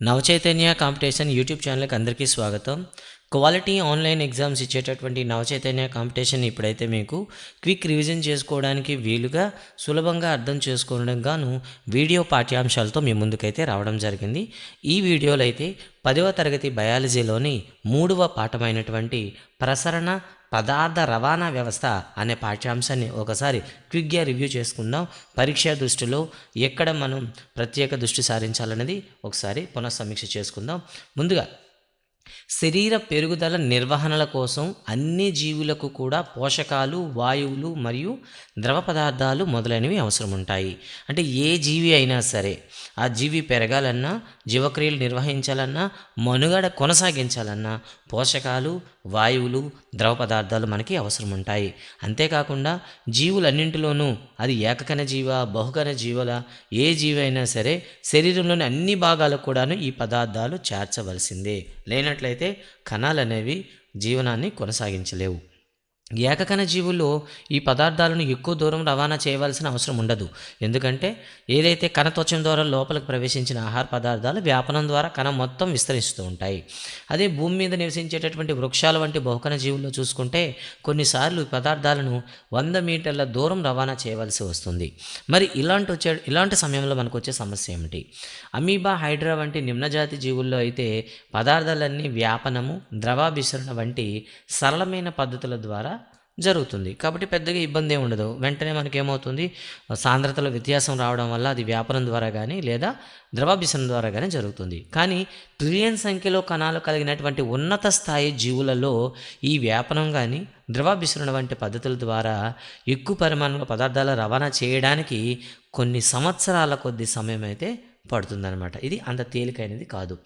Navachaitanya competition YouTube ఛానల్కి అందరికీ స్వాగతం. క్వాలిటీ ఆన్లైన్ ఎగ్జామ్స్ ఇచ్చేటటువంటి నవచైతన్య కాంపిటీషన్ ఇప్పుడైతే మీకు క్విక్ రివిజన్ చేసుకోవడానికి వీలుగా సులభంగా అర్థం చేసుకోవడం గాను వీడియో పాఠ్యాంశాలతో మీ ముందుకైతే రావడం జరిగింది. ఈ వీడియోలో అయితే పదవ తరగతి బయాలజీలోని మూడవ పాఠమైనటువంటి ప్రసరణ పదార్థ రవాణా వ్యవస్థ అనే పాఠ్యాంశాన్ని ఒకసారి క్విక్గా రివ్యూ చేసుకుందాం. పరీక్షా దృష్టిలో ఎక్కడ మనం ప్రత్యేక దృష్టి సారించాలనేది ఒకసారి పునఃసమీక్ష చేసుకుందాం. ముందుగా శరీర పెరుగుదల నిర్వహణల కోసం అన్ని జీవులకు కూడా పోషకాలు వాయువులు మరియు ద్రవ పదార్థాలు మొదలైనవి అవసరం ఉంటాయి అంటే ఏ జీవి అయినా సరే ఆ జీవి పెరగాలన్నా జీవక్రియలు నిర్వహించాలన్నా మనుగడ కొనసాగించాలన్నా పోషకాలు వాయువులు ద్రవ పదార్థాలు మనకి అవసరం ఉంటాయి అంతేకాకుండా జీవులన్నింటిలోనూ అది ఏకకణ జీవ బహుకణ జీవుల ఏ జీవి అయినా సరే శరీరంలోని అన్ని భాగాలకు కూడాను ఈ పదార్థాలు చేర్చవలసిందే. లేనట్లయితే కణాలు అనేవి జీవనాన్ని కొనసాగించలేవు. ఏకకణ జీవుల్లో ఈ పదార్థాలను ఎక్కువ దూరం రవాణా చేయవలసిన అవసరం ఉండదు. ఎందుకంటే ఏదైతే కణత్వచం ద్వారా లోపలికి ప్రవేశించిన ఆహార పదార్థాలు వ్యాపనం ద్వారా కణం మొత్తం విస్తరిస్తూ ఉంటాయి. అదే భూమి మీద నివసించేటటువంటి వృక్షాల వంటి బహుకణ జీవుల్లో చూసుకుంటే కొన్నిసార్లు ఈ పదార్థాలను వంద మీటర్ల దూరం రవాణా చేయవలసి వస్తుంది. మరి ఇలాంటి వచ్చే ఇలాంటి సమయంలో మనకు వచ్చే సమస్య ఏమిటి? అమీబా హైడ్రా వంటి నిమ్నజాతి జీవుల్లో అయితే పదార్థాలన్నీ వ్యాపనము ద్రవాభిసరణ వంటి సరళమైన పద్ధతుల ద్వారా జరుగుతుంది. కాబట్టి పెద్దగా ఇబ్బంది ఉండదు. వెంటనే మనకి ఏమవుతుంది సాంద్రతలో వ్యత్యాసం రావడం వల్ల అది వ్యాపారం ద్వారా కానీ లేదా ద్రవాభిసరణ ద్వారా కానీ జరుగుతుంది. కానీ ట్రిలియన్ సంఖ్యలో కణాలు కలిగినటువంటి ఉన్నత స్థాయి జీవులలో ఈ వ్యాపనం కానీ ద్రవాభిసరణ వంటి పద్ధతుల ద్వారా ఎక్కువ పరిమాణంలో పదార్థాల రవాణా చేయడానికి కొన్ని సంవత్సరాల కొద్ది సమయం అయితే పడుతుందన్నమాట. ఇది అంత తేలికైనది కాదు.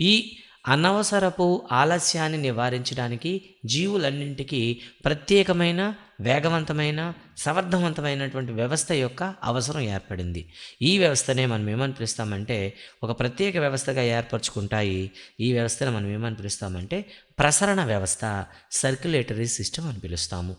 ఈ అనవసరపు ఆలస్యాన్ని నివారించడానికి జీవులన్నింటికీ ప్రత్యేకమైన వేగవంతమైన సమర్థవంతమైనటువంటి వ్యవస్థ యొక్క అవసరం ఏర్పడింది. ఈ వ్యవస్థనే మనం ఏమని పిలుస్తామంటే ఒక ప్రత్యేక వ్యవస్థగా ఏర్పరచుకుంటాయి. ఈ వ్యవస్థను మనం ఏమని పిలుస్తామంటే ప్రసరణ వ్యవస్థ సర్క్యులేటరీ సిస్టమ్ అని పిలుస్తాము.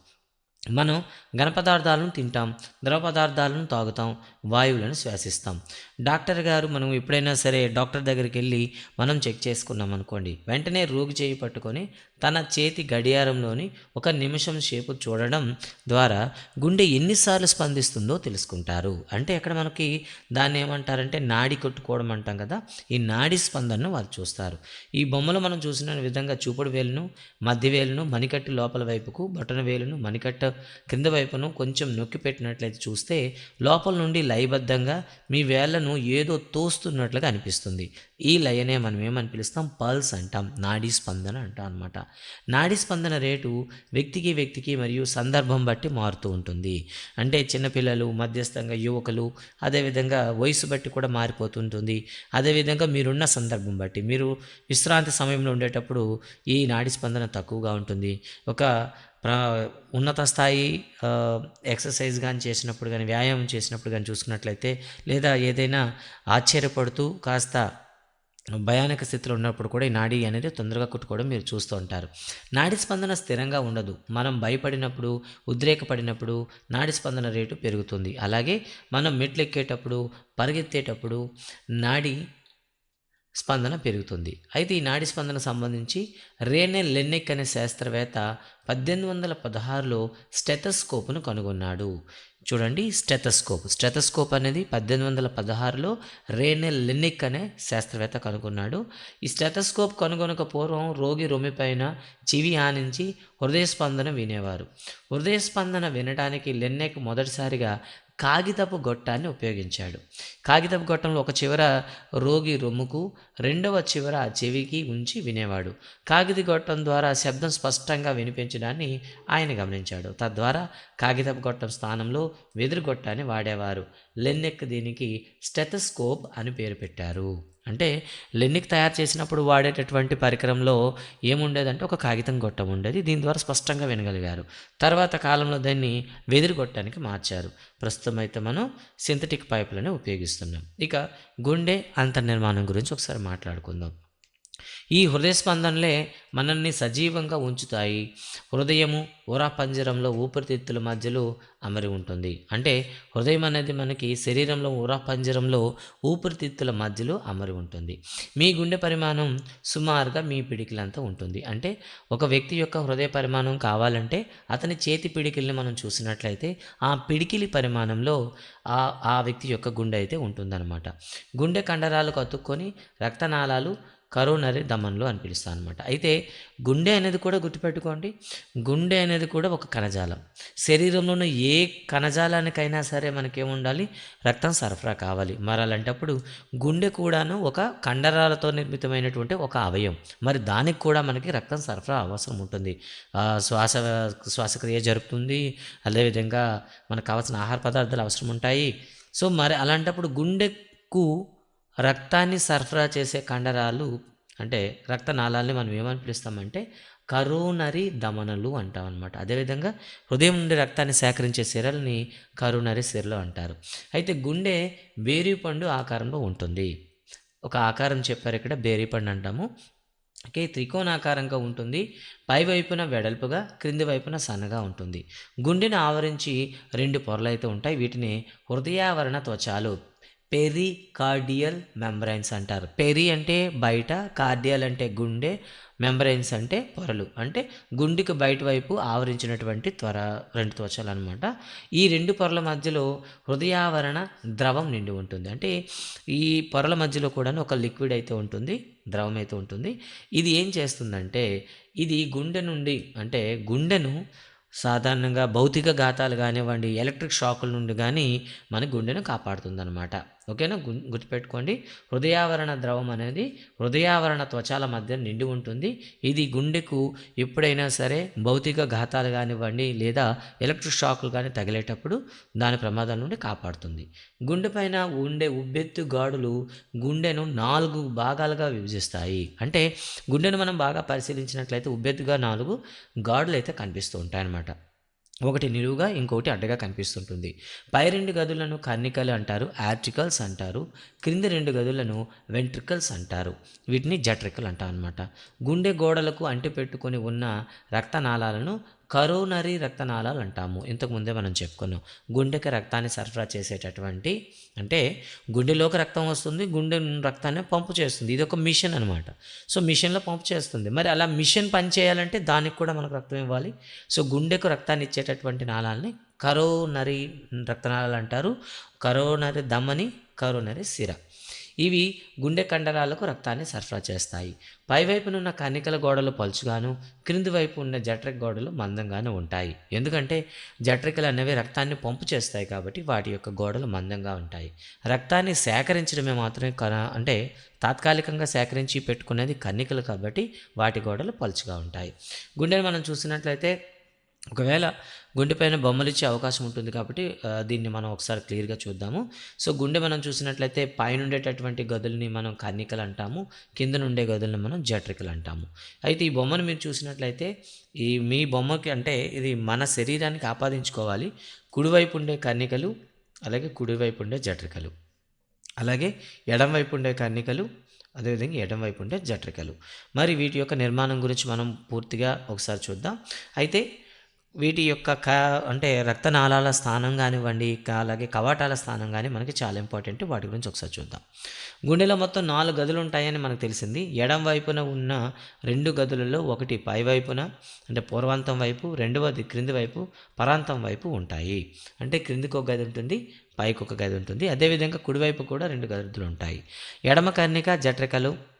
మనం ఘన పదార్థాలను తింటాం ద్రవ పదార్థాలను తాగుతాం వాయువులను శ్వాసిస్తాం. డాక్టర్ గారు మనం ఎప్పుడైనా సరే డాక్టర్ దగ్గరికి వెళ్ళి మనం చెక్ చేసుకున్నాం అనుకోండి వెంటనే రోగి చేయి పట్టుకొని తన చేతి గడియారంలోని ఒక నిమిషం సేపు చూడడం ద్వారా గుండె ఎన్నిసార్లు స్పందిస్తుందో తెలుసుకుంటారు. అంటే ఇక్కడ మనకి దాన్ని ఏమంటారంటే నాడి కొట్టుకోవడం అంటాం కదా ఈ నాడి స్పందనను వారు చూస్తారు. ఈ బొమ్మలో మనం చూసిన విధంగా చూపుడు వేలును మధ్య వేలును మణికట్టు లోపల వైపుకు బటన వేలును మణికట్టు కింద వైపును కొంచెం నొక్కి పెట్టినట్లయితే చూస్తే లోపల నుండి లయబద్ధంగా మీ వేళ్ళను ఏదో తోస్తున్నట్లుగా అనిపిస్తుంది. ఈ లయనే మనం ఏమని పిలుస్తాం? పల్స్ అంటాం. నాడీ స్పందన అంటాం అనమాట నాడి స్పందన రేటు వ్యక్తికి వ్యక్తికి మరియు సందర్భం బట్టి మారుతూ ఉంటుంది. అంటే చిన్నపిల్లలు మధ్యస్థంగా యువకులు అదేవిధంగా వయసు బట్టి కూడా మారిపోతుంటుంది. అదేవిధంగా మీరున్న సందర్భం బట్టి. మీరు విశ్రాంతి సమయంలో ఉండేటప్పుడు ఈ నాడి స్పందన తక్కువగా ఉంటుంది. ఒక ఉన్నత స్థాయి ఎక్సర్సైజ్ కానీ చేసినప్పుడు కానీ వ్యాయామం చేసినప్పుడు కానీ చూసుకున్నట్లయితే లేదా ఏదైనా ఆశ్చర్యపడుతూ కాస్త భయానక స్థితిలో ఉన్నప్పుడు కూడా ఈ నాడీ అనేది తొందరగా కుట్టుకోవడం మీరు చూస్తూ ఉంటారు. నాడీ స్పందన స్థిరంగా ఉండదు. మనం భయపడినప్పుడు ఉద్రేకపడినప్పుడు నాడీ స్పందన రేటు పెరుగుతుంది. అలాగే మనం మెట్లు ఎక్కేటప్పుడు పరిగెత్తేటప్పుడు నాడీ స్పందన పెరుగుతుంది. అయితే ఈ నాడి స్పందన సంబంధించి రేనే లెన్నెక్ అనే శాస్త్రవేత్త పద్దెనిమిది వందల పదహారులో స్టెథస్కోప్ను కనుగొన్నాడు. చూడండి స్టెథస్కోప్. స్టెథస్కోప్ అనేది పద్దెనిమిది వందల పదహారులో రేనే లెన్నిక్ అనే శాస్త్రవేత్త కనుగొన్నాడు. ఈ స్టెథస్కోప్ కనుగొనక పూర్వం రోగి రొమ్మిపైన చెవి ఆనించి హృదయ స్పందన వినేవారు. హృదయ స్పందన వినడానికి లెన్నెక్ మొదటిసారిగా కాగితపు గొట్టాన్ని ఉపయోగించాడు. కాగితపు గొట్టంలో ఒక చివర రోగి రొమ్ముకు రెండవ చివర చెవికి ఉంచి వినేవాడు. కాగిత గొట్టం ద్వారా శబ్దం స్పష్టంగా వినిపించడాన్ని ఆయన గమనించాడు. తద్వారా కాగితపు గొట్టం స్థానంలో వెదురు గొట్టాన్ని వాడేవారు. లెన్నెక్ దీనికి స్టెథస్కోప్ అని పేరు పెట్టారు. అంటే లెన్నిక్ తయారు చేసినప్పుడు వాడేటటువంటి పరికరంలో ఏముండేదంటే ఒక కాగితం గొట్టం ఉండేది. దీని ద్వారా స్పష్టంగా వినగలిగారు. తర్వాత కాలంలో దాన్ని వెదురు గొట్టానికి మార్చారు. ప్రస్తుతం అయితే మనం సింథటిక్ పైపులనే ఉపయోగిస్తున్నాం. ఇక గుండె అంతర్నిర్మాణం గురించి ఒకసారి మాట్లాడుకుందాం. ఈ హృదయ స్పందనలే మనల్ని సజీవంగా ఉంచుతాయి. హృదయము ఊరా పంజరంలో ఊపిరితిత్తుల మధ్యలో అమరి ఉంటుంది. అంటే హృదయం అనేది మనకి శరీరంలో ఊరా పంజరంలో ఊపిరితిత్తుల మధ్యలో అమరి ఉంటుంది. మీ గుండె పరిమాణం సుమారుగా మీ పిడికిలంతా ఉంటుంది. అంటే ఒక వ్యక్తి యొక్క హృదయ పరిమాణం కావాలంటే అతని చేతి పిడికిల్ని మనం చూసినట్లయితే ఆ పిడికిలి పరిమాణంలో ఆ ఆ వ్యక్తి యొక్క గుండె అయితే ఉంటుందన్నమాట. గుండె కండరాలకు అతుక్కొని రక్తనాళాలు కరోనరీ దమన్లు అని పిలుస్తాను అనమాట అయితే గుండె అనేది కూడా గుర్తుపెట్టుకోండి. గుండె అనేది కూడా ఒక కణజాలం. శరీరంలోని ఏ కణజాలానికైనా సరే మనకేముండాలి? రక్తం సరఫరా కావాలి. మరి అలాంటప్పుడు గుండె కూడాను ఒక కండరాలతో నిర్మితమైనటువంటి ఒక అవయం మరి దానికి కూడా మనకి రక్తం సరఫరా అవసరం ఉంటుంది. శ్వాస శ్వాసక్రియ జరుపుతుంది. అదేవిధంగా మనకు కావాల్సిన ఆహార పదార్థాలు అవసరం ఉంటాయి సో మరి అలాంటప్పుడు గుండెకు రక్తాన్ని సరఫరా చేసే కండరాలు అంటే రక్తనాళాలని మనం ఏమని పిలుస్తామంటే కరోనరీ దమనలు అంటాం అనమాట అదేవిధంగా హృదయం నుండి రక్తాన్ని సేకరించే సిరల్ని కరోనరీ సిరలు అంటారు. అయితే గుండె బేరీపండు ఆకారంలో ఉంటుంది. ఒక ఆకారం చెప్పారు ఇక్కడ బేరిపండు అంటాము. ఓకే త్రికోణాకారంగా ఉంటుంది. పై వైపున వెడల్పుగా క్రింది వైపున సన్నగా ఉంటుంది. గుండెని ఆవరించి రెండు పొరలు అయితే ఉంటాయి. వీటిని హృదయావరణ త్వచాలు పెరి కార్డియల్ మెంబ్రైన్స్ అంటారు. పెరి అంటే బయట కార్డియల్ అంటే గుండె మెంబ్రైన్స్ అంటే పొరలు. అంటే గుండెకి బయట వైపు ఆవరించినటువంటి త్వర రెండు త్వచలు అనమాట ఈ రెండు పొరల మధ్యలో హృదయావరణ ద్రవం నిండి ఉంటుంది. అంటే ఈ పొరల మధ్యలో కూడా ఒక లిక్విడ్ అయితే ఉంటుంది ద్రవం అయితే ఉంటుంది. ఇది ఏం చేస్తుందంటే ఇది గుండె నుండి అంటే గుండెను సాధారణంగా భౌతిక ఘాతాలు కానివ్వండి ఎలక్ట్రిక్ షాకుల నుండి కానీ మన గుండెను కాపాడుతుందన్నమాట ఓకేనా? గుర్తుపెట్టుకోండి. హృదయావరణ ద్రవం అనేది హృదయావరణ త్వచాల మధ్య నిండి ఉంటుంది. ఇది గుండెకు ఎప్పుడైనా సరే భౌతిక ఘాతాలు కానివ్వండి లేదా ఎలక్ట్రిక్ షాకులు కానీ తగిలేటప్పుడు దాని ప్రమాదాల నుండి కాపాడుతుంది. గుండె పైన ఉండే ఉబ్బెత్తు గాడులు గుండెను నాలుగు భాగాలుగా విభజిస్తాయి. అంటే గుండెను మనం బాగా పరిశీలించినట్లయితే ఉబ్బెత్తుగా నాలుగు గాడులు అయితే కనిపిస్తూ ఉంటాయన్నమాట. ఒకటి నిలువుగా ఇంకొకటి అడ్డగా కనిపిస్తుంటుంది. పై రెండు గదులను కర్ణికలు అంటారు ఆర్టికల్స్ అంటారు. క్రింది రెండు గదులను వెంట్రికల్స్ అంటారు. వీటిని జట్రికల్ అంటారు అనమాట గుండె గోడలకు అంటిపెట్టుకొని ఉన్న రక్తనాళాలను కరోనరీ రక్తనాళాలు అంటాము ఇంతకుముందే మనం చెప్పుకున్నాం. గుండెకి రక్తాన్ని సరఫరా చేసేటటువంటి అంటే గుండెలోకి రక్తం వస్తుంది గుండె రక్తాన్ని పంపు చేస్తుంది. ఇది ఒక మిషన్ అనమాట సో మిషన్లో పంపు చేస్తుంది. మరి అలా మిషన్ పని చేయాలంటే దానికి కూడా మనకు రక్తం ఇవ్వాలి. సో గుండెకు రక్తాన్ని ఇచ్చేటటువంటి నాళాలని కరోనరీ రక్తనాళాలు అంటారు. కరోనరీ దమ్మని కరోనరీ సిర. ఇవి గుండె కండరాలకు రక్తాన్ని సరఫరా చేస్తాయి. పైవైపున ఉన్న కణికల గోడలు పలుచుగాను క్రింది వైపు ఉన్న జట్రిక్ గోడలు మందంగాను ఉంటాయి. ఎందుకంటే జట్రికలు అనేవి రక్తాన్ని పంపు చేస్తాయి కాబట్టి వాటి యొక్క గోడలు మందంగా ఉంటాయి. రక్తాన్ని సేకరించడమే మాత్రమే కన అంటే తాత్కాలికంగా సేకరించి పెట్టుకునేది కన్నికలు కాబట్టి వాటి గోడలు పలుచుగా ఉంటాయి. గుండెని మనం చూసినట్లయితే ఒకవేళ గుండె పైన బొమ్మలు ఇచ్చే అవకాశం ఉంటుంది కాబట్టి దీన్ని మనం ఒకసారి క్లియర్గా చూద్దాము. సో గుండె మనం చూసినట్లయితే పైన ఉండేటటువంటి గదుల్ని మనం కన్నికలు అంటాము కింద నుండే గదుల్ని మనం జట్రికలు అంటాము. అయితే ఈ బొమ్మను మీరు చూసినట్లయితే ఈ మీ బొమ్మకి అంటే ఇది మన శరీరానికి ఆపాదించుకోవాలి కుడివైపు ఉండే కన్నికలు అలాగే కుడివైపు ఉండే జట్రికలు. అలాగే ఎడం వైపు ఉండే కన్నికలు అదేవిధంగా ఎడం వైపు ఉండే జట్రికలు. మరి వీటి యొక్క నిర్మాణం గురించి మనం పూర్తిగా ఒకసారి చూద్దాం. అయితే వీటి యొక్క క అంటే రక్తనాళాల స్థానం కానివ్వండి అలాగే కవాటాల స్థానం కానీ మనకి చాలా ఇంపార్టెంట్ వాటి గురించి ఒకసారి చూద్దాం. గుండెలో మొత్తం నాలుగు గదులు ఉంటాయని మనకు తెలిసింది. ఎడం వైపున ఉన్న రెండు గదులలో ఒకటి పై వైపున అంటే పూర్వాంతం వైపు రెండవది క్రింది వైపు పరాంతం వైపు ఉంటాయి. అంటే క్రిందికి ఒక గది ఉంటుంది పైకి ఒక గది ఉంటుంది. అదేవిధంగా కుడివైపు కూడా రెండు గదులు ఉంటాయి. ఎడమ కర్ణిక జట్రికలు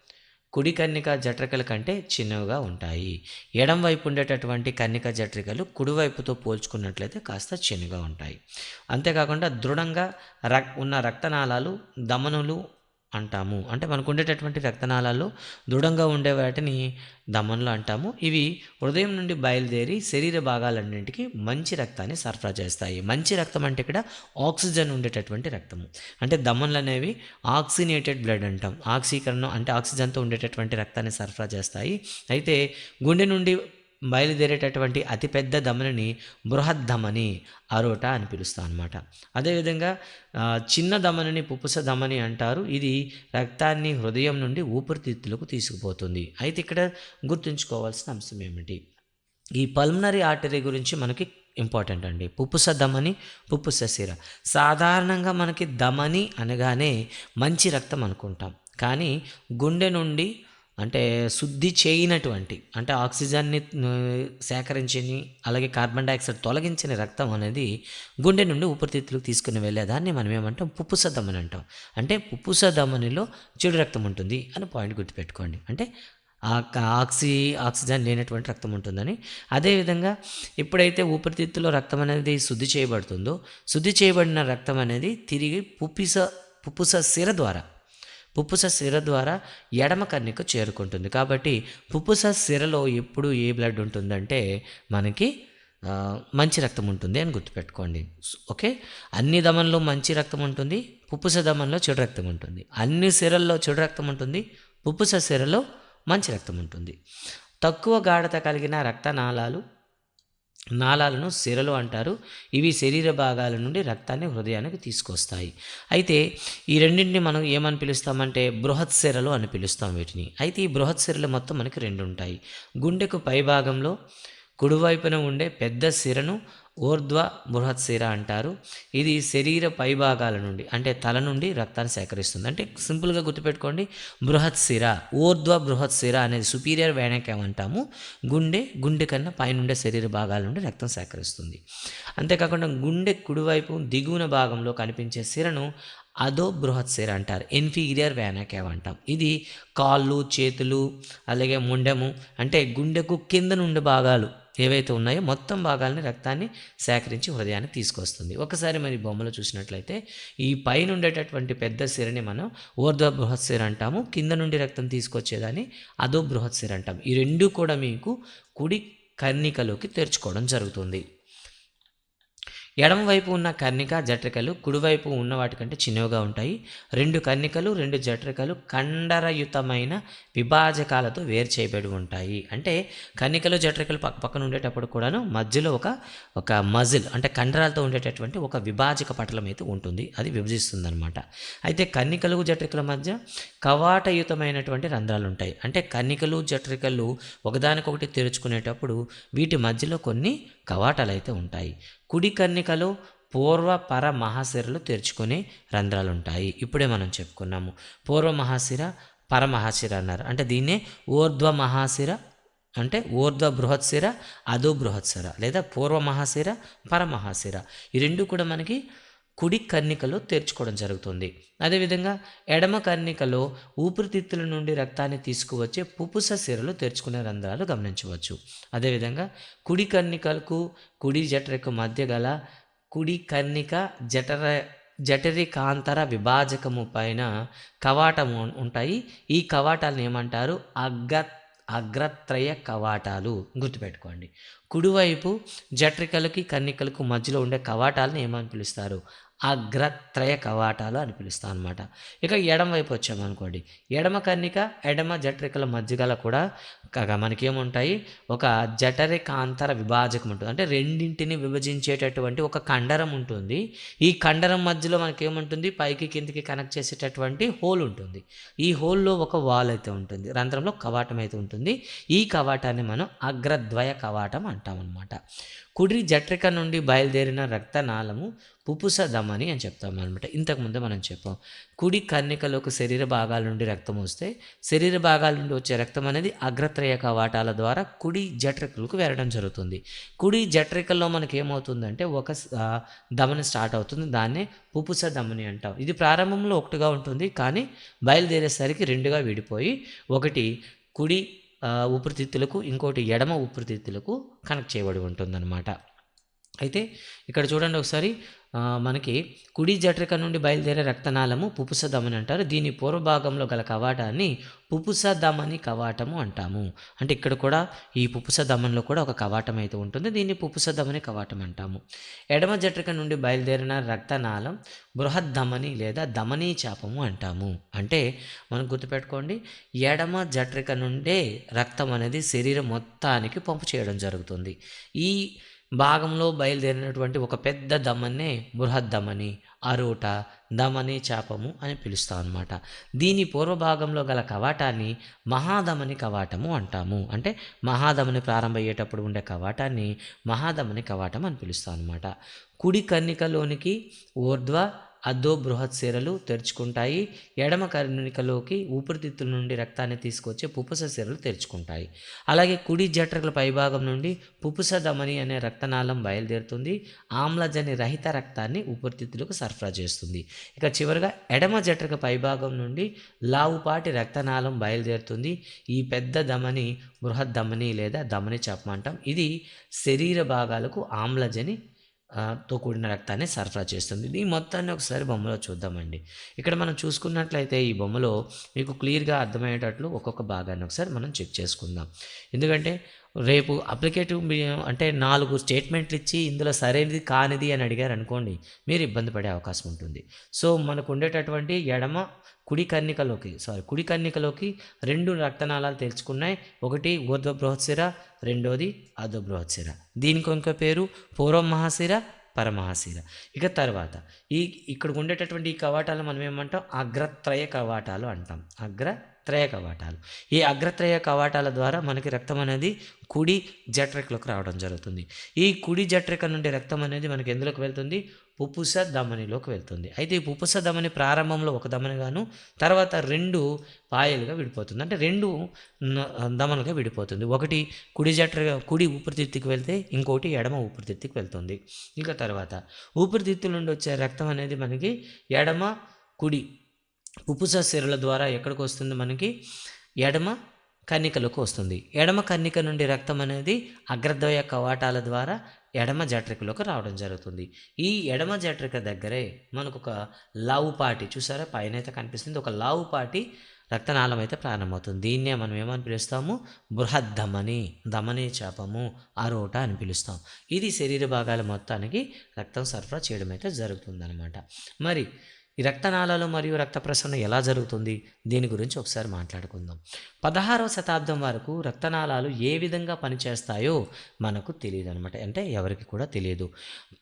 కుడి కన్నిక జట్రికల కంటే చిన్నవిగా ఉంటాయి. ఎడం వైపు ఉండేటటువంటి కన్నిక జట్రికలు కుడివైపుతో పోల్చుకున్నట్లయితే కాస్త చిన్నగా ఉంటాయి. అంతేకాకుండా దృఢంగా రక్ ఉన్న రక్తనాళాలు దమనులు అంటాము. అంటే మనకు ఉండేటటువంటి రక్తనాళాల్లో దృఢంగా ఉండే వాటిని దమన్లు అంటాము. ఇవి హృదయం నుండి బయలుదేరి శరీర భాగాలన్నింటికి మంచి రక్తాన్ని సరఫరా చేస్తాయి. మంచి రక్తం అంటే ఇక్కడ ఆక్సిజన్ ఉండేటటువంటి రక్తము. అంటే దమన్లు అనేవి ఆక్సినేటెడ్ బ్లడ్ అంటాం. ఆక్సీకరణం అంటే ఆక్సిజన్తో ఉండేటటువంటి రక్తాన్ని సరఫరా చేస్తాయి. అయితే గుండె నుండి బయలుదేరేటటువంటి అతిపెద్ద ధమనిని బృహద్ధమని అరోట అని పిలుస్తాం అనమాట అదేవిధంగా చిన్న ధమనిని పుపుస ధమని అంటారు. ఇది రక్తాన్ని హృదయం నుండి ఊపిరితిత్తులకు తీసుకుపోతుంది. అయితే ఇక్కడ గుర్తుంచుకోవాల్సిన అంశం ఏమిటి? ఈ పల్మనరీ ఆర్టరీ గురించి మనకి ఇంపార్టెంట్ అండి. పుప్పుస ధమని పుప్పుస సిర. సాధారణంగా మనకి ధమని అనగానే మంచి రక్తం అనుకుంటాం. కానీ గుండె నుండి అంటే శుద్ధి చేయనటువంటి అంటే ఆక్సిజన్ని సేకరించని అలాగే కార్బన్ డైఆక్సైడ్ తొలగించిన రక్తం అనేది గుండె నుండి ఊపిరితిత్తులకు తీసుకుని వెళ్ళేదాన్ని మనం ఏమంటాం? పుప్పుస ధమని అంటాం. అంటే పుప్పుస ధమనిలో చెడు రక్తం ఉంటుంది అని పాయింట్ గుర్తుపెట్టుకోండి. అంటే ఆ ఆక్సి ఆక్సిజన్ లేనటువంటి రక్తం ఉంటుందని. అదేవిధంగా ఎప్పుడైతే ఊపిరితిత్తులో రక్తం అనేది శుద్ధి చేయబడుతుందో శుద్ధి చేయబడిన రక్తం అనేది తిరిగి పుప్పిస పుప్పుస సిర ద్వారా పుప్పుస సిర ద్వారా ఎడమ కన్నికు చేరుకుంటుంది. కాబట్టి పుప్పుస సిరలో ఎప్పుడు ఏ బ్లడ్ ఉంటుందంటే మనకి మంచి రక్తం ఉంటుంది అని గుర్తుపెట్టుకోండి. ఓకే? అన్ని దమన్లో మంచి రక్తం ఉంటుంది పుప్పుస దమన్లో చెడు రక్తం ఉంటుంది. అన్ని సిరల్లో చెడు రక్తం ఉంటుంది పుప్పుస సిరలో మంచి రక్తం ఉంటుంది. తక్కువ గాఢత కలిగిన రక్తనాళాలు నాళాలను సిరలు అంటారు. ఇవి శరీర భాగాల నుండి రక్తాన్ని హృదయానికి తీసుకొస్తాయి. అయితే ఈ రెండింటిని మనం ఏమని పిలుస్తామంటే బృహత్ సిరలు అని పిలుస్తాం వీటిని. అయితే ఈ బృహత్ సిరలు మొత్తం మనకి రెండు ఉంటాయి గుండెకు పై భాగంలో కుడివైపున ఉండే పెద్ద సిరను ఊర్ధ్వ బృహత్ సిర అంటారు. ఇది శరీర పైభాగాల నుండి అంటే తల నుండి రక్తాన్ని సేకరిస్తుంది. అంటే సింపుల్గా గుర్తుపెట్టుకోండి బృహత్ సిర ఊర్ధ్వ బృహత్ సిర అనేది సుపీరియర్ వేణక్యం అంటాము. గుండె గుండె కన్నా పైనుండే శరీర భాగాల నుండి రక్తం సేకరిస్తుంది. అంతేకాకుండా గుండె కుడివైపు దిగువన భాగంలో కనిపించే సిరను అదో బృహత్ సిర అంటారు. ఇన్ఫీరియర్ వేనకేవ్ అంటాం. ఇది కాళ్ళు చేతులు అలాగే ముండెము అంటే గుండెకు కింద నుండి భాగాలు ఏవైతే ఉన్నాయో మొత్తం భాగాలని రక్తాన్ని సేకరించి హృదయానికి తీసుకొస్తుంది. ఒకసారి మరి బొమ్మలో చూసినట్లయితే ఈ పైన ఉండేటటువంటి పెద్ద సిరని మనం ఊర్ధ్వ బృహత్ సిర అంటాము కింద నుండి రక్తం తీసుకొచ్చేదాన్ని అదో బృహత్ సిర అంటాం. ఈ రెండు కూడా మీకు కుడి కర్ణికలోకి తెరుచుకోవడం జరుగుతుంది. ఎడమవైపు ఉన్న కర్ణిక జట్రికలు కుడివైపు ఉన్న వాటికంటే చిన్నవిగా ఉంటాయి. రెండు కర్ణికలు రెండు జట్రికలు కండరయుతమైన విభాజకాలతో వేరు చేయబడి ఉంటాయి. అంటే కర్ణికలు జట్రికలు పక్క పక్కన ఉండేటప్పుడు కూడాను మధ్యలో ఒక ఒక మజిల్ అంటే కండరాలతో ఉండేటటువంటి ఒక విభాజక పటలం అయితే ఉంటుంది. అది విభజిస్తుంది అనమాట అయితే కన్నికలు జట్రికల మధ్య కవాటయుతమైనటువంటి రంధ్రాలు ఉంటాయి. అంటే కన్నికలు జట్రికలు ఒకదానికొకటి తెరుచుకునేటప్పుడు వీటి మధ్యలో కొన్ని కవాటాలు అయితే ఉంటాయి. కుడి కన్నికలో పూర్వ పర మహాశిరలు తెరుచుకునే రంధ్రాలు ఉంటాయి ఇప్పుడే మనం చెప్పుకున్నాము. పూర్వ మహాశిర పరమహాశిర అన్నారు. అంటే దీన్నే ఊర్ధ్వ మహాశిర అంటే ఊర్ధ్వ బృహత్శిర అధో బృహత్శిర లేదా పూర్వ మహాశిర పరమహాశిర ఈ రెండు కూడా మనకి కుడి కర్ణికలో తెరుచుకోవడం జరుగుతుంది. అదేవిధంగా ఎడమ కర్ణికలో ఊపిరితిత్తుల నుండి రక్తాన్ని తీసుకువచ్చే పుపుస సిరలు తెరుచుకునే రంధ్రాలు గమనించవచ్చు. అదేవిధంగా కుడి కర్ణికలకు కుడి జఠరకు మధ్య గల కుడి కర్ణిక జఠర జఠరికాంతర విభాజకము పైన కవాటము ఉంటాయి. ఈ కవాటాలను ఏమంటారు? అగ్గ అగ్రత్రయ కవాటాలు గుర్తుపెట్టుకోండి. కుడివైపు జట్రికలకి కన్నికలకు మధ్యలో ఉండే కవాటాలను ఏమని పిలుస్తారు? అగ్రత్రయ కవాటాలు అని పిలుస్తాం అనమాట ఇక ఎడమ వైపు వచ్చామనుకోండి. ఎడమ కన్నిక ఎడమ జఠరికల మధ్యగల కూడా మనకేముంటాయి? ఒక జఠరికాంతర విభాజకం ఉంటుంది. అంటే రెండింటిని విభజించేటటువంటి ఒక కండరం ఉంటుంది. ఈ కండరం మధ్యలో మనకేముంటుంది? పైకి కిందికి కనెక్ట్ చేసేటటువంటి హోల్ ఉంటుంది. ఈ హోల్లో ఒక వాల్ అయితే ఉంటుంది. రంధ్రంలో కవాటం అయితే ఉంటుంది. ఈ కవాటాన్ని మనం అగ్రద్వయ కవాటం అంటాం అనమాట కుడి జట్రిక నుండి బయలుదేరిన రక్తనాళము పుపుస ధమని అని చెప్తాం అనమాట ఇంతకుముందు మనం చెప్పాం. కుడి కన్నికలోకి శరీర భాగాల నుండి రక్తం వస్తే శరీర భాగాల నుండి వచ్చే రక్తం అనేది అగ్రత్రయ కవాటాల ద్వారా కుడి జట్రికలకు వెళ్ళడం జరుగుతుంది. కుడి జట్రికల్లో మనకి ఏమవుతుందంటే ఒక ధమని స్టార్ట్ అవుతుంది. దాన్నే పుపుస ధమని అంటాం. ఇది ప్రారంభంలో ఒకటిగా ఉంటుంది. కానీ బయలుదేరేసరికి రెండుగా విడిపోయి ఒకటి కుడి ఊపిరితిత్తులకు ఇంకోటి ఎడమ ఊపిరితిత్తులకు కనెక్ట్ చేయబడి ఉంటుందన్నమాట. అయితే ఇక్కడ చూడండి ఒకసారి మనకి కుడి జఠరిక నుండి బయలుదేరే రక్తనాళము పుపుస ధమని అంటారు. దీని పూర్వభాగంలో గల కవాటాన్ని పుపుస ధమని కవాటము అంటాము. అంటే ఇక్కడ కూడా ఈ పుపుస ధమనిలో కూడా ఒక కవాటం అయితే ఉంటుంది. దీన్ని పుపుస ధమని కవాటం అంటాము. ఎడమ జఠరిక నుండి బయలుదేరిన రక్తనాళం బృహద్ధమని లేదా ధమనీ చాపము అంటాము. అంటే మనం గుర్తుపెట్టుకోండి ఎడమ జఠరిక నుండే రక్తం అనేది శరీరం మొత్తానికి పంపు చేయడం జరుగుతుంది. ఈ భాగంలో బయలుదేరినటువంటి ఒక పెద్ద దమన్నే బృహద్దమని అరోట దమని చాపము అని పిలుస్తాం అన్నమాట దీని పూర్వభాగంలో గల కవాటాన్ని మహాదమని కవాటము అంటాము. అంటే మహాదమని ప్రారంభమయ్యేటప్పుడు ఉండే కవాటాన్ని మహాదమని కవాటం అని పిలుస్తాం అన్నమాట కుడి కన్నికలోనికి ఊర్ధ్వ అద్దో బృహత్ సిరలు తెరుచుకుంటాయి. ఎడమ కర్ణికలోకి ఊపిరితిత్తుల నుండి రక్తాన్ని తీసుకొచ్చే పుపుస సిరలు తెరుచుకుంటాయి. అలాగే కుడి జఠరకుల పైభాగం నుండి పుపుస ధమని అనే రక్తనాళం బయలుదేరుతుంది. ఆమ్లజని రహిత రక్తాన్ని ఊపిరితిత్తులకు సరఫరా చేస్తుంది. ఇక చివరిగా ఎడమ జఠరక పైభాగం నుండి లావుపాటి రక్తనాళం బయలుదేరుతుంది. ఈ పెద్ద ధమని బృహద్ ధమని లేదా ధమని చెప్పమంటాం ఇది శరీర భాగాలకు ఆమ్లజని తో కూడిన రక్తాన్ని సరఫరా చేస్తుంది. ఈ మొత్తాన్ని ఒకసారి బొమ్మలో చూద్దామండి. ఇక్కడ మనం చూసుకున్నట్లయితే ఈ బొమ్మలో మీకు క్లియర్గా అర్థమయ్యేటట్లు ఒక్కొక్క భాగాన్ని ఒకసారి మనం చెక్ చేసుకుందాం. ఎందుకంటే రేపు అప్లికేటివ్ మీ- అంటే నాలుగు స్టేట్మెంట్లు ఇచ్చి ఇందులో సరైనది కానిది అని అడిగారు అనుకోండి మీరు ఇబ్బంది పడే అవకాశం ఉంటుంది. సో మనకు ఉండేటటువంటి ఎడమ కుడి కన్నికలోకి సారీ కుడి కన్నికలోకి రెండు రక్తనాళాలు తెలుసుకున్నాయి ఒకటి ఊర్ధ్వ బృహత్సిర రెండోది అధో బృహత్సిర దీనికి ఇంకో పేరు పూర్వం మహాశిర పరమహాశిర. ఇక తర్వాత ఈ ఇక్కడ ఉండేటటువంటి ఈ కవాటాలు మనం ఏమంటాం? అగ్రత్రయ కవాటాలు అంటాం. అగ్ర త్రయ కవాటాలు ఈ అగ్రత్రయ కవాటాల ద్వారా మనకి రక్తం అనేది కుడి జఠరికలోకి రావడం జరుగుతుంది. ఈ కుడి జఠరిక నుండి రక్తం అనేది మనకి ఎందులోకి వెళ్తుంది? పుపుస ధమనిలోకి వెళ్తుంది. అయితే ఈ పుపుస ధమని ప్రారంభంలో ఒక ధమనిగాను తర్వాత రెండు పాయలుగా విడిపోతుంది. అంటే రెండు న- విడిపోతుంది. ఒకటి కుడి జఠర కుడి ఊపిరితిత్తుకి వెళ్తే ఇంకోటి ఎడమ ఊపిరితిత్తుకి వెళ్తుంది. ఇంకా తర్వాత ఊపిరితిత్తుల నుండి వచ్చే రక్తం అనేది మనకి ఎడమ కుడి పుపుస సిరల ద్వారా ఎక్కడికి వస్తుంది మనకి? ఎడమ కన్నికలకు వస్తుంది. ఎడమ కన్నిక నుండి రక్తం అనేది అగ్రద్వయ కవాటాల ద్వారా ఎడమ జట్రికలోకి రావడం జరుగుతుంది. ఈ ఎడమ జట్రిక దగ్గరే మనకు ఒక లావుపాటి చూసారా? పైన అయితే కనిపిస్తుంది. ఒక లావుపాటి రక్తనాళం అయితే ప్రారంభమవుతుంది. దీన్నే మనం ఏమని పిలుస్తాము? బృహద్దమని ధమని చాపము అరోట అని పిలుస్తాం. ఇది శరీర భాగాల మొత్తానికి రక్తం సరఫరా చేయడం అయితే జరుగుతుందన్నమాట. మరి ఈ రక్తనాళాలు మరియు రక్త ప్రసరణ ఎలా జరుగుతుంది? దీని గురించి ఒకసారి మాట్లాడుకుందాం. పదహారవ శతాబ్దం వరకు రక్తనాళాలు ఏ విధంగా పనిచేస్తాయో మనకు తెలియదు అనమాట అంటే ఎవరికి కూడా తెలియదు.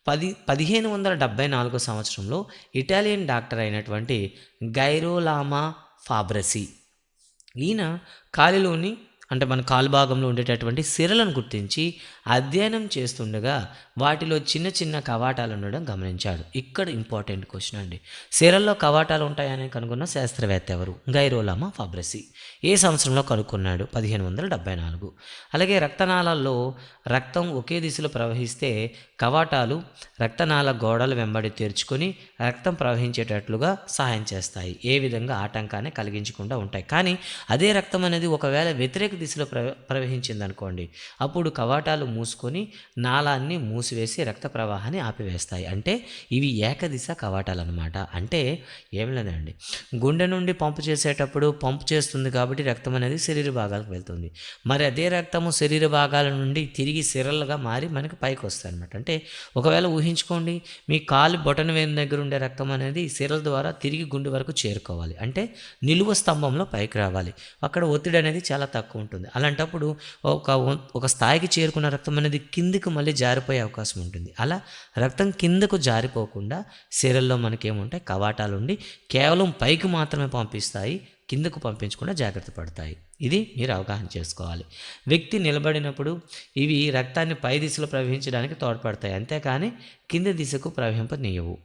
పది పదిహేను వందల డెబ్బై నాలుగో సంవత్సరంలో ఇటాలియన్ డాక్టర్ అయినటువంటి గైరోలామా ఫాబ్రసీ. ఈయన కాలిలోని అంటే మన కాలు భాగంలో ఉండేటటువంటి సిరలను గుర్తించి అధ్యయనం చేస్తుండగా వాటిలో చిన్న చిన్న కవాటాలు ఉండడం గమనించాడు. ఇక్కడ ఇంపార్టెంట్ క్వశ్చన్ అండి. సిరల్లో కవాటాలు ఉంటాయని కనుగొన్న శాస్త్రవేత్త ఎవరు? గైరోలామా ఫాబ్రసి. ఏ సంవత్సరంలో కనుక్కున్నాడు? పదిహేను వందల డెబ్బై నాలుగు. అలాగే రక్తనాళాల్లో రక్తం ఒకే దిశలో ప్రవహిస్తే కవాటాలు రక్తనాళ గోడల వెంబడి తెరుచుకొని రక్తం ప్రవహించేటట్లుగా సహాయం చేస్తాయి. ఏ విధంగా? ఆటంకాన్ని కలిగించకుండా ఉంటాయి. కానీ అదే రక్తం అనేది ఒకవేళ వ్యతిరేక దిశలో ప్ర ప్రవహించింది అనుకోండి అప్పుడు కవాటాలు మూసుకొని నాళాన్ని మూసివేసి రక్త ప్రవాహాన్ని ఆపివేస్తాయి. అంటే ఇవి ఏకదిశ కవాటాలు అనమాట అంటే ఏం లేదండి. గుండె నుండి పంపు చేసేటప్పుడు పంపు చేస్తుంది కాబట్టి రక్తం అనేది శరీర భాగాలకు వెళ్తుంది. మరి అదే రక్తము శరీర భాగాల నుండి తిరిగి సిరలుగా మారి మనకి పైకి వస్తాయి అనమాట అంటే ఒకవేళ ఊహించుకోండి మీ కాలు బొటన వేలు దగ్గర ఉండే రక్తం అనేది సిరల ద్వారా తిరిగి గుండె వరకు చేరుకోవాలి. అంటే నిలువ స్తంభంలో పైకి రావాలి. అక్కడ ఒత్తిడి అనేది చాలా తక్కువ ఉంటుంది. అలాంటప్పుడు ఒక ఒక స్థాయికి చేరుకున్న రక్తం అనేది కిందికి మళ్ళీ జారిపోయే అవకాశం ఉంటుంది. అలా రక్తం కిందకు జారిపోకుండా సిరల్లో మనకేముంటాయి? కవాటాలు ఉండి కేవలం పైకి మాత్రమే పంపిస్తాయి. కిందకు పంపించకుండా జాగ్రత్త పడతాయి. ఇది మీరు అవగాహన చేసుకోవాలి. వ్యక్తి నిలబడినప్పుడు ఇవి రక్తాన్ని పై దిశలో ప్రవహించడానికి తోడ్పడతాయి. అంతేకాని కింద దిశకు ప్రవహింపనీయవు.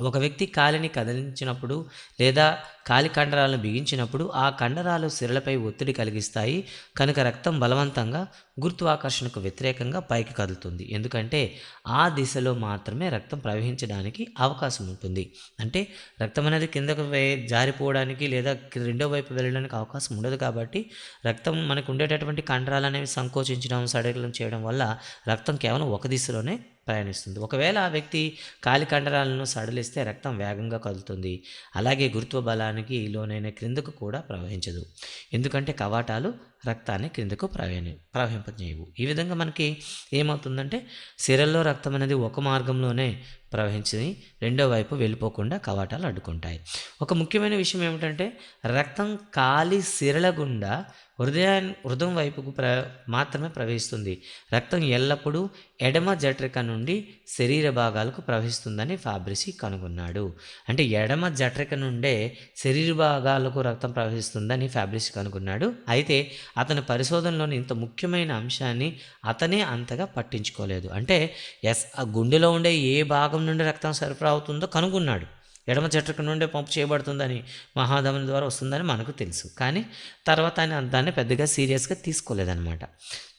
ఒక వ్యక్తి కాలిని కదిలించినప్పుడు లేదా కాలి కండరాలను బిగించినప్పుడు ఆ కండరాలు సిరలపై ఒత్తిడి కలిగిస్తాయి. కనుక రక్తం బలవంతంగా గురుత్వాకర్షణకు వ్యతిరేకంగా పైకి కదులుతుంది. ఎందుకంటే ఆ దిశలో మాత్రమే రక్తం ప్రవహించడానికి అవకాశం ఉంటుంది. అంటే రక్తం అనేది కిందకు జారిపోవడానికి లేదా రెండో వైపు వెళ్ళడానికి అవకాశం ఉండదు కాబట్టి రక్తం మనకు ఉండేటటువంటి కండరాలు అనేవి సంకోచించడం సడగలం చేయడం వల్ల రక్తం కేవలం ఒక దిశలోనే ప్రయాణిస్తుంది. ఒకవేళ ఆ వ్యక్తి కాలి కండరాలను సడలిస్తే రక్తం వేగంగా కదులుతుంది. అలాగే గురుత్వ బలాన్ని బలానికి లోనైన క్రిందకు కూడా ప్రవహించదు. ఎందుకంటే కవాటాలు రక్తాన్ని క్రిందకు ప్రవహి ప్రవహింపజేయవు. ఈ విధంగా మనకి ఏమవుతుందంటే సిరల్లో రక్తం అనేది ఒక మార్గంలోనే ప్రవహించి రెండో వైపు వెళ్ళిపోకుండా కవాటాలు అడ్డుకుంటాయి. ఒక ముఖ్యమైన విషయం ఏమిటంటే రక్తం కాలి సిరల గుండా హృదయాన్ని హృదయం వైపుకు ప్ర మాత్రమే ప్రవహిస్తుంది. రక్తం ఎల్లప్పుడూ ఎడమ జఠరిక నుండి శరీర భాగాలకు ప్రవహిస్తుందని ఫాబ్రిసి కనుగొన్నాడు. అంటే ఎడమ జఠరిక నుండే శరీర భాగాలకు రక్తం ప్రవహిస్తుందని ఫాబ్రిసి కనుగొన్నాడు. అయితే అతని పరిశోధనలోని ఇంత ముఖ్యమైన అంశాన్ని అతనే అంతగా పట్టించుకోలేదు. అంటే ఎస్ ఆ గుండెలో ఉండే ఏ భాగం నుండి రక్తం సరఫరా అవుతుందో కనుగొన్నాడు. ఎడమ చెట్టుకు నుండే పంపు చేయబడుతుందని మహాధమని ద్వారా వస్తుందని మనకు తెలుసు. కానీ తర్వాత ఆయన దాన్ని పెద్దగా సీరియస్గా తీసుకోలేదన్నమాట.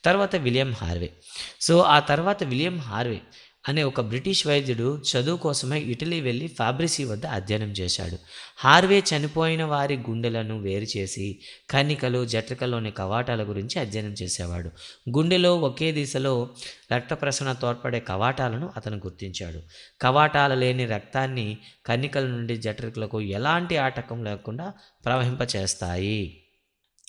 తర్వాత విలియం హార్వే. సో ఆ తర్వాత విలియం హార్వే అనే ఒక బ్రిటిష్ వైద్యుడు చదువు కోసమే ఇటలీ వెళ్ళి ఫాబ్రిసీ వద్ద అధ్యయనం చేశాడు. హార్వే చనిపోయిన వారి గుండెలను వేరు చేసి కన్నికలు జట్రికలోని కవాటాల గురించి అధ్యయనం చేసేవాడు. గుండెలో ఒకే దిశలో రక్త ప్రసరణ తోడ్పడే కవాటాలను అతను గుర్తించాడు. కవాటాల లేని రక్తాన్ని కన్నికల నుండి జట్రికలకు ఎలాంటి ఆటకం లేకుండా ప్రవహింపచేస్తాయి?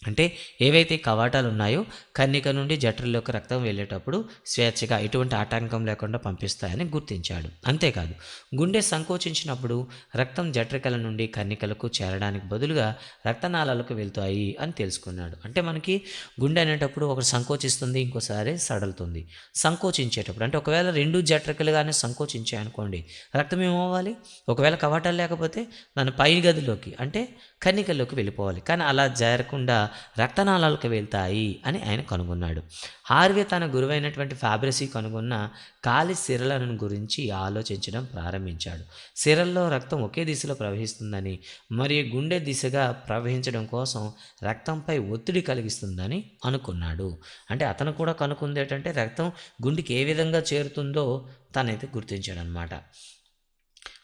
అంటే ఏవైతే కవాటాలు ఉన్నాయో కన్నిక నుండి జఠరులోకి రక్తం వెళ్ళేటప్పుడు స్వేచ్ఛగా ఎటువంటి ఆటంకం లేకుండా పంపిస్తాయని గుర్తించాడు. అంతేకాదు గుండె సంకోచించినప్పుడు రక్తం జఠరికల నుండి కన్నికలకు చేరడానికి బదులుగా రక్తనాళాలకు వెళ్తాయి అని తెలుసుకున్నాడు. అంటే మనకి గుండె అనేటప్పుడు ఒకటి సంకోచిస్తుంది ఇంకోసారి సడలుతుంది. సంకోచించేటప్పుడు అంటే ఒకవేళ రెండు జఠరికలుగానే సంకోచించాయి అనుకోండి రక్తం ఏమవ్వాలి? ఒకవేళ కవాటాలు లేకపోతే దాని పై గదిలోకి అంటే కన్నికల్లోకి వెళ్ళిపోవాలి. కానీ అలా జరగకుండా రక్తనాళాలకు వెళ్తాయి అని ఆయన కనుగొన్నాడు. హార్వే తన గురువైనటువంటి ఫ్యాబ్రసీ కనుగొన్న కాలి సిరలను గురించి ఆలోచించడం ప్రారంభించాడు. సిరల్లో రక్తం ఒకే దిశలో ప్రవహిస్తుందని మరియు గుండె దిశగా ప్రవహించడం కోసం రక్తంపై ఒత్తిడి కలిగిస్తుందని అనుకున్నాడు. అంటే అతను కూడా కనుక్కుంది ఏంటంటే రక్తం గుండెకి ఏ విధంగా చేరుతుందో తనైతే గుర్తించాడు అనమాట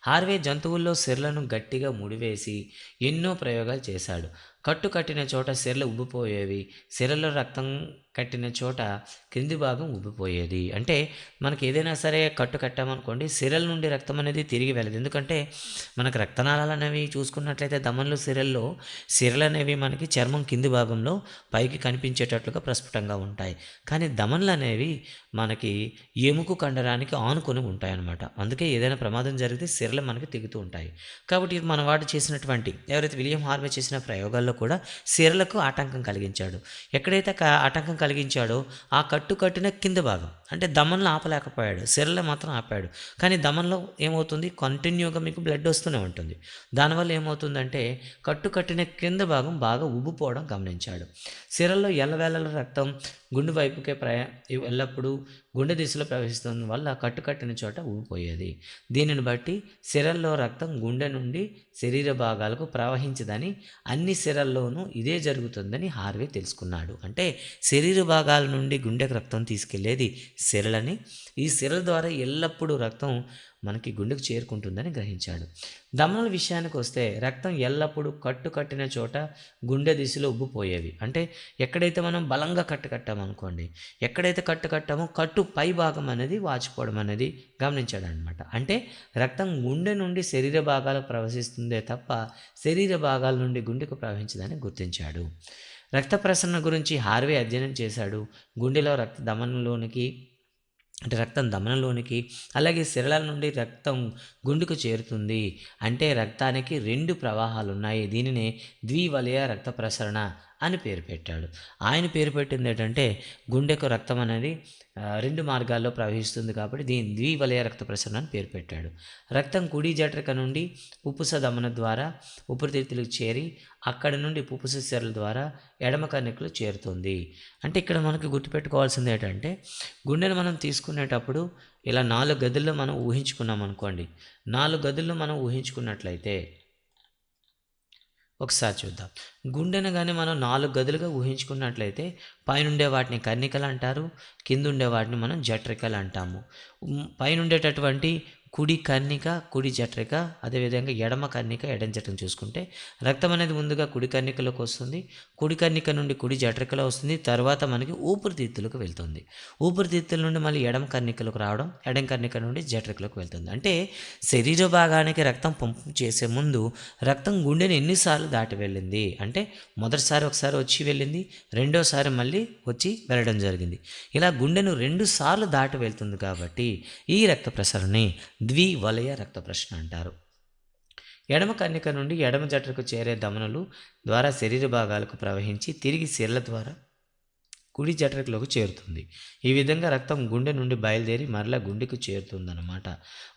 హార్వే జంతువుల్లో సిర్లను గట్టిగా ముడివేసి ఎన్నో ప్రయోగాలు చేశాడు. కట్టు కట్టిన చోట సిరలు ఉబ్బిపోయేవి. సిరలో రక్తం కట్టిన చోట క్రింది భాగం ఉబ్బిపోయేది అంటే మనకి ఏదైనా సరే కట్టు కట్టామనుకోండి సిరల్ నుండి రక్తం అనేది తిరిగి వెళ్ళదు. ఎందుకంటే మనకు రక్తనాళాలు అనేవి చూసుకున్నట్లయితే దమన్లు సిరల్లో సిరలు అనేవి మనకి చర్మం కింది భాగంలో పైకి కనిపించేటట్లుగా ప్రస్ఫుటంగా ఉంటాయి. కానీ దమన్లు అనేవి మనకి ఎముకు కండరానికి ఆనుకొని ఉంటాయి అన్నమాట అందుకే ఏదైనా ప్రమాదం జరిగితే సిరలు మనకి తెగుతూ ఉంటాయి. కాబట్టి మన వాడు చేసినటువంటి ఎవరైతే విలియం హార్వే చేసిన ప్రయోగాల్లో కూడా సిరలకు ఆటంకం కలిగించాడు. ఎక్కడైతే క- ఆటంకం కలిగించాడో ఆ కట్టు కట్టిన కింద భాగం. అంటే దమన్లో ఆపలేకపోయాడు సిరలో మాత్రం ఆపాడు. కానీ దమన్లో ఏమవుతుంది? కంటిన్యూగా మీకు బ్లడ్ వస్తూనే ఉంటుంది. దానివల్ల ఏమవుతుందంటే కట్టు కట్టిన కింద భాగం బాగా ఉబ్బుపోవడం గమనించాడు. సిరల్లో ఎల్లవేళల రక్తం గుండె వైపుకే ప్రయా ఎల్లప్పుడూ గుండె దిశలో ప్రవహిస్తున్న వల్ల కట్టుకట్టిన చోట ఊడిపోయేది దీనిని బట్టి సిరల్లో రక్తం గుండె నుండి శరీర భాగాలకు ప్రవహించదని అన్ని సిరల్లోనూ ఇదే జరుగుతుందని హార్వే తెలుసుకున్నాడు. అంటే శరీర భాగాల నుండి గుండెకు రక్తం తీసుకెళ్ళేది సిరలని. ఈ సిరల ద్వారా ఎల్లప్పుడూ రక్తం మనకి గుండెకు చేరుకుంటుందని గ్రహించాడు. దమనల విషయానికి వస్తే రక్తం ఎల్లప్పుడూ కట్టు కట్టిన చోట గుండె దిశలో ఉబ్బిపోయేవి అంటే ఎక్కడైతే మనం బలంగా కట్టు కట్టామనుకోండి ఎక్కడైతే కట్టు కట్టామో కట్టు పై భాగం అనేది వాచిపోవడం అనేది గమనించాడు అనమాట అంటే రక్తం గుండె నుండి శరీర భాగాలకు ప్రవహిస్తుందే తప్ప శరీర భాగాల నుండి గుండెకు ప్రవహించదని గుర్తించాడు. రక్త ప్రసరణ గురించి హార్వే అధ్యయనం చేశాడు. గుండెలో రక్త దమనంలోనికి అంటే రక్తం దమనంలోనికి అలాగే సిరల నుండి రక్తం గుండెకు చేరుతుంది. అంటే రక్తానికి రెండు ప్రవాహాలు ఉన్నాయి దీనినే ద్వివలయ రక్త ప్రసరణ అని పేరు పెట్టాడు. ఆయన పేరు పెట్టింది ఏంటంటే గుండెకు రక్తం అనేది రెండు మార్గాల్లో ప్రవహిస్తుంది కాబట్టి దీని ద్వివలయ రక్త ప్రసరణ అని పేరు పెట్టాడు. రక్తం కుడి జటరిక నుండి పుప్పుస దమన ద్వారా ఊపిరితిత్తులకు చేరి అక్కడ నుండి పుప్పుస సిరల ద్వారా ఎడమ కన్నికలు చేరుతుంది. అంటే ఇక్కడ మనకి గుర్తుపెట్టుకోవాల్సింది ఏంటంటే గుండెను మనం తీసుకునేటప్పుడు ఇలా నాలుగు గదుల్లో మనం ఊహించుకున్నాం అనుకోండి నాలుగు గదుల్లో మనం ఊహించుకున్నట్లయితే ఒకసారి చూద్దాం. గుండెను కానీ మనం నాలుగు గదులుగా ఊహించుకున్నట్లయితే పైనుండే వాటిని కర్ణికలు అంటారు కింద ఉండే వాటిని మనం జట్రికలు అంటాము. పైనుండేటటువంటి కుడి కన్నిక కుడి జఠరిక అదేవిధంగా ఎడమ కన్నిక ఎడమ జఠరిక చూసుకుంటే రక్తం అనేది ముందుగా కుడి కన్నికలోకి వస్తుంది. కుడి కన్నిక నుండి కుడి జఠరికలో వస్తుంది. తర్వాత మనకి ఊపిరితిత్తులకు వెళ్తుంది. ఊపిరితిత్తుల నుండి మళ్ళీ ఎడమ కన్నికలకు రావడం ఎడమ కన్నిక నుండి జఠరికలకు వెళ్తుంది. అంటే శరీర భాగానికి రక్తం పంపు చేసే ముందు రక్తం గుండెని ఎన్నిసార్లు దాటి వెళ్ళింది? అంటే మొదటిసారి ఒకసారి వచ్చి వెళ్ళింది రెండోసారి మళ్ళీ వచ్చి వెళ్ళడం జరిగింది. ఇలా గుండెను రెండు సార్లు దాటి వెళ్తుంది కాబట్టి ఈ రక్త ప్రసరణని ద్వివలయ రక్త ప్రశ్న అంటారు. ఎడమ కన్నిక నుండి ఎడమ జఠరకు చేరే దమనులు ద్వారా శరీర భాగాలకు ప్రవహించి తిరిగి సిరల ద్వారా కుడి జఠరకులోకి చేరుతుంది. ఈ విధంగా రక్తం గుండె నుండి బయలుదేరి మరలా గుండెకు చేరుతుందన్నమాట.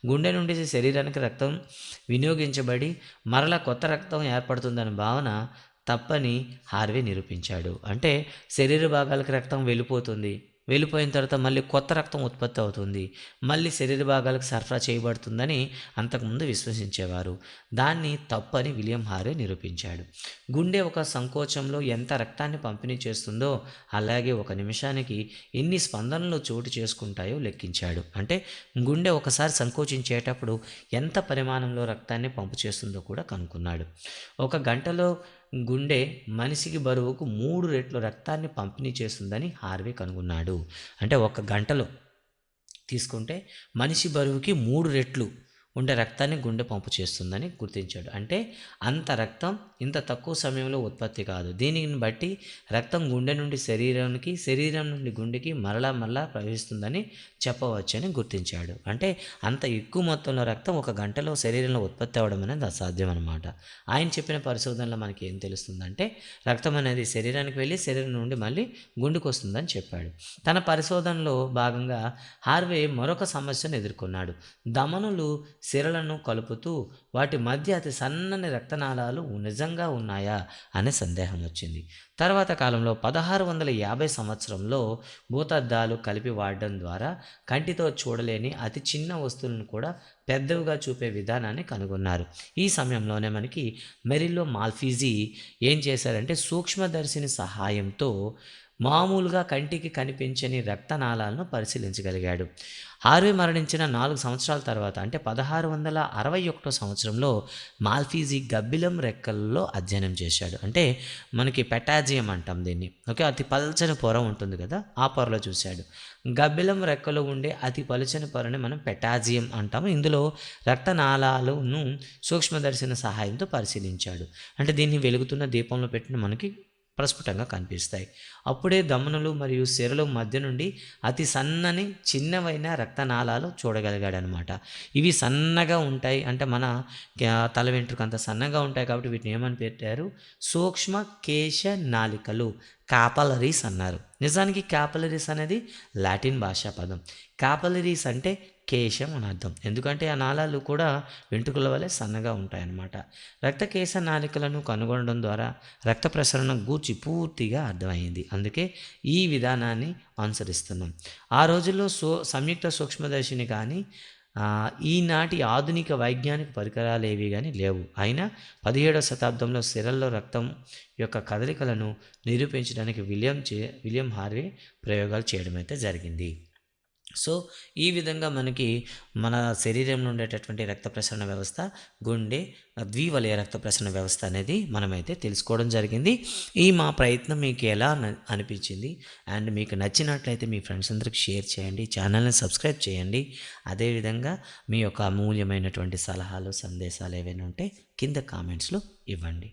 గుండె నుండి శరీరానికి రక్తం వినియోగించబడి మరలా కొత్త రక్తం ఏర్పడుతుందన్న భావన తప్పని హార్వే నిరూపించాడు. అంటే శరీర భాగాలకు రక్తం వెళ్ళిపోతుంది. వెళ్ళిపోయిన తర్వాత మళ్ళీ కొత్త రక్తం ఉత్పత్తి అవుతుంది. మళ్ళీ శరీర భాగాలకు సరఫరా చేయబడుతుందని అంతకుముందు విశ్వసించేవారు. దాన్ని తప్పని విలియం హారే నిరూపించాడు. గుండె ఒక సంకోచంలో ఎంత రక్తాన్ని పంపిణీ చేస్తుందో అలాగే ఒక నిమిషానికి ఎన్ని స్పందనలు చోటు చేసుకుంటాయో లెక్కించాడు. అంటే గుండె ఒకసారి సంకోచించేటప్పుడు ఎంత పరిమాణంలో రక్తాన్ని పంపు చేస్తుందో కూడా కనుక్కున్నాడు. ఒక గంటలో గుండె మనిషికి బరువుకు మూడు రెట్లు రక్తాన్ని పంపిణీ చేస్తుందని హార్వే కనుగొన్నాడు. అంటే ఒక గంటలో తీసుకుంటే మనిషి బరువుకి మూడు రెట్లు ఉండే రక్తాన్ని గుండె పంపు చేస్తుందని గుర్తించాడు. అంటే అంత రక్తం ఇంత తక్కువ సమయంలో ఉత్పత్తి కాదు. దీనిని బట్టి రక్తం గుండె నుండి శరీరానికి శరీరం నుండి గుండెకి మరలా మరలా ప్రవహిస్తుందని చెప్పవచ్చని గుర్తించాడు. అంటే అంత ఎక్కువ మొత్తంలో రక్తం ఒక గంటలో శరీరంలో ఉత్పత్తి అవ్వడం అనేది అసాధ్యం అనమాట ఆయన చెప్పిన పరిశోధనలో మనకి ఏం తెలుస్తుందంటే రక్తం అనేది శరీరానికి వెళ్ళి శరీరం నుండి మళ్ళీ గుండెకు వస్తుందని చెప్పాడు. తన పరిశోధనలో భాగంగా హార్వే మరొక సమస్యను ఎదుర్కొన్నాడు. దమనులు సిరలను కలుపుతూ వాటి మధ్య అతి సన్నని రక్తనాళాలు నిజంగా ఉన్నాయా అనే సందేహం వచ్చింది. తర్వాత కాలంలో పదహారు వందల యాభై సంవత్సరంలో భూతద్దాలు కలిపి వాడడం ద్వారా కంటితో చూడలేని అతి చిన్న వస్తువులను కూడా పెద్దవిగా చూపే విధానాన్ని కనుగొన్నారు. ఈ సమయంలోనే మనకి మెరిల్లో మాల్ఫీజీ ఏం చేశారంటే సూక్ష్మదర్శిని సహాయంతో మామూలుగా కంటికి కనిపించని రక్తనాళాలను పరిశీలించగలిగాడు. హార్వే మరణించిన నాలుగు సంవత్సరాల తర్వాత అంటే పదహారు వందల అరవై ఒకటో సంవత్సరంలో మాల్ఫీజీ గబ్బిలం రెక్కల్లో అధ్యయనం చేశాడు. అంటే మనకి పెటాజియం అంటాం దీన్ని. ఓకే అతి పలచని పొర ఉంటుంది కదా ఆ పొరలో చూశాడు. గబ్బిలం రెక్కలో ఉండే అతి పలుచని పొరని మనం పెటాజియం అంటాము. ఇందులో రక్తనాళాలను సూక్ష్మదర్శన సహాయంతో పరిశీలించాడు. అంటే దీన్ని వెలుగుతున్న దీపంలో పెట్టిన మనకి ప్రస్ఫుటంగా కనిపిస్తాయి. అప్పుడే దమనులు మరియు సిరలు మధ్య నుండి అతి సన్నని చిన్నవైన రక్తనాళాలు చూడగలిగాడనమాట ఇవి సన్నగా ఉంటాయి. అంటే మన తల వెంట్రుక అంత సన్నగా ఉంటాయి కాబట్టి వీటిని ఏమని పెట్టారు? సూక్ష్మ కేశ నాలికలు కాపలరీస్ అన్నారు. నిజానికి కాపలరీస్ అనేది లాటిన్ భాషా పదం. కాపలరీస్ అంటే కేశం అని అర్థం. ఎందుకంటే ఆ నాళాలు కూడా వెంట్రుకల వలె సన్నగా ఉంటాయన్నమాట. రక్త కేశ నాళికలను కనుగొనడం ద్వారా రక్త ప్రసరణ గూర్చి పూర్తిగా అర్థమైంది. అందుకే ఈ విధానాన్ని అనుసరిస్తున్నాం. ఆ రోజుల్లో సో సంయుక్త సూక్ష్మదర్శిని కానీ ఈనాటి ఆధునిక వైజ్ఞానిక పరికరాలు ఏవి కానీ లేవు. అయినా పదిహేడవ శతాబ్దంలో సిరల్లో రక్తం యొక్క కదలికలను నిరూపించడానికి విలియం చే విలియం హార్వే ప్రయోగాలు చేయడం అయితే జరిగింది. సో ఈ విధంగా మనకి మన శరీరంలో ఉండేటటువంటి రక్త ప్రసరణ వ్యవస్థ గుండె ద్వివలయ రక్త ప్రసరణ వ్యవస్థ అనేది మనమైతే తెలుసుకోవడం జరిగింది. ఈ మా ప్రయత్నం మీకు ఎలా న- అనిపించింది? అండ్ మీకు నచ్చినట్లయితే మీ ఫ్రెండ్స్ అందరికి షేర్ చేయండి ఛానల్ని సబ్స్క్రైబ్ చేయండి. అదేవిధంగా మీ యొక్క అమూల్యమైనటువంటి సలహాలు సందేశాలు ఏవైనా ఉంటే కింద కామెంట్స్లో ఇవ్వండి.